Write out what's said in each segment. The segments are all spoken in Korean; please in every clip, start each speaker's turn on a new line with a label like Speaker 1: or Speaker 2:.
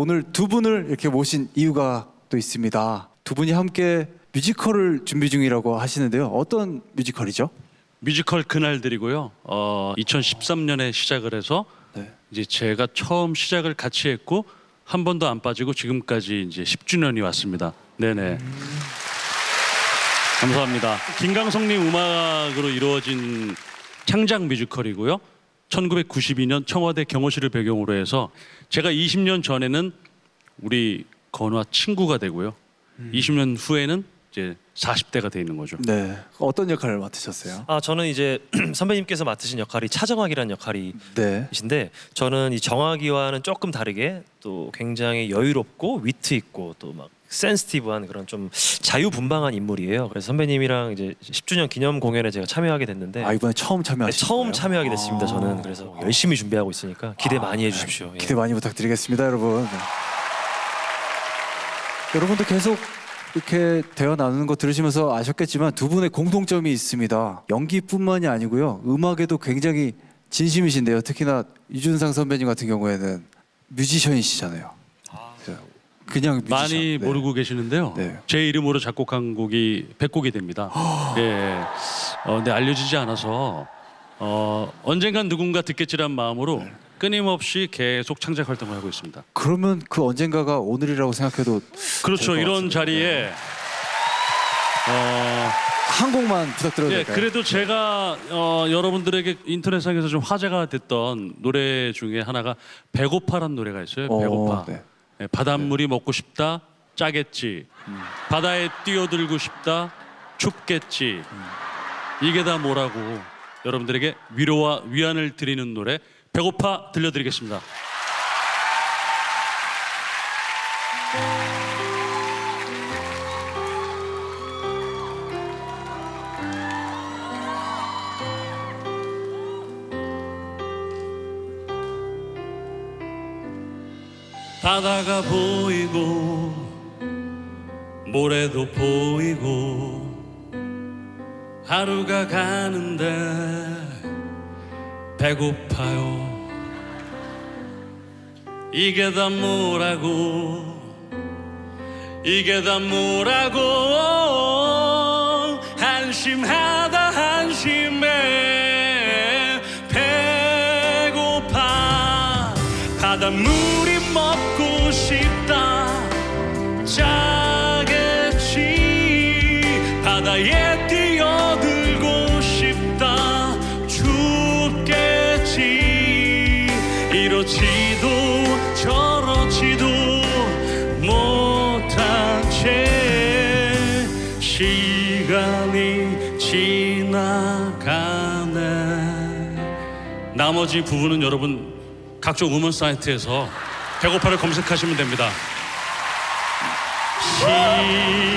Speaker 1: 오늘 두 분을 이렇게 모신 이유가 또 있습니다. 두 분이 함께 뮤지컬을 준비 중이라고 하시는데요. 어떤 뮤지컬이죠?
Speaker 2: 뮤지컬 그날들이고요. 어, 2013년에 시작을 해서
Speaker 1: 네.
Speaker 2: 이제 제가 처음 시작을 같이 했고 한 번도 안 빠지고 지금까지 이제 10주년이 왔습니다. 네네. 감사합니다. 김강성님 음악으로 이루어진 창작 뮤지컬이고요. 1992년 청와대 경호실을 배경으로 해서 제가 20년 전에는 우리 건화 친구가 되고요. 20년 후에는 이제 40대가 돼 있는 거죠.
Speaker 1: 네. 어떤 역할을 맡으셨어요?
Speaker 3: 아 저는 이제 선배님께서 맡으신 역할이 차정학이라는 역할이
Speaker 1: 네.
Speaker 3: 저는 이 정학이와는 조금 다르게 또 굉장히 여유롭고 위트 있고 또 막 센스티브한 그런 좀 자유분방한 인물이에요. 그래서 선배님이랑 이제 10주년 기념 공연에 제가 참여하게 됐는데
Speaker 1: 아 이번에 처음
Speaker 3: 네,
Speaker 1: 참여하신
Speaker 3: 처음
Speaker 1: 거예요?
Speaker 3: 참여하게 됐습니다.
Speaker 1: 아.
Speaker 3: 저는 그래서 열심히 준비하고 있으니까 기대 많이 해주십시오. 예.
Speaker 1: 기대 많이 부탁드리겠습니다, 여러분. 네. 여러분도 계속 이렇게 대화 나누는 거 들으시면서 아셨겠지만 두 분의 공통점이 있습니다. 연기뿐만이 아니고요, 음악에도 굉장히 진심이신데요. 특히나 유준상 선배님 같은 경우에는 뮤지션이시잖아요. 그냥 뮤지션.
Speaker 2: 많이
Speaker 1: 네.
Speaker 2: 모르고 계시는데요.
Speaker 1: 네.
Speaker 2: 제 이름으로 작곡한 곡이 100곡이 됩니다. 예. 어, 근데 알려지지 않아서 어, 언젠간 누군가 듣겠지란 마음으로
Speaker 1: 네.
Speaker 2: 끊임없이 계속 창작 활동을 하고 있습니다.
Speaker 1: 그러면 그 언젠가가 오늘이라고 생각해도
Speaker 2: 그렇죠.
Speaker 1: 될것
Speaker 2: 이런
Speaker 1: 같습니다.
Speaker 2: 자리에 어,
Speaker 1: 한 곡만 부탁드려도
Speaker 2: 예,
Speaker 1: 될까요?
Speaker 2: 그래도 제가 어, 여러분들에게 인터넷상에서 좀 화제가 됐던 노래 중에 하나가 배고파란 노래가 있어요.
Speaker 1: 어,
Speaker 2: 배고파.
Speaker 1: 네.
Speaker 2: 예, 바닷물이 먹고 싶다. 짜겠지. 바다에 뛰어들고 싶다. 춥겠지. 이게 다 뭐라고 여러분들에게 위로와 위안을 드리는 노래 배고파 들려드리겠습니다. 바다가 보이고 모래도 보이고 하루가 가는데 배고파요. 이게 다 뭐라고? 이게 다 뭐라고? 한심하다 한심해. 배고파. 바닷물이 먹고 싶다. 짜겠지. 바다에 뛰 시간이 지나가네 나머지 부분은 여러분 각종 음원 사이트에서 배고파를 검색하시면 됩니다.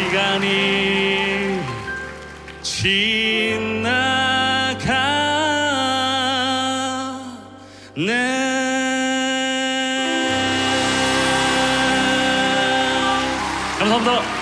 Speaker 2: 시간이 지나가네 감사합니다.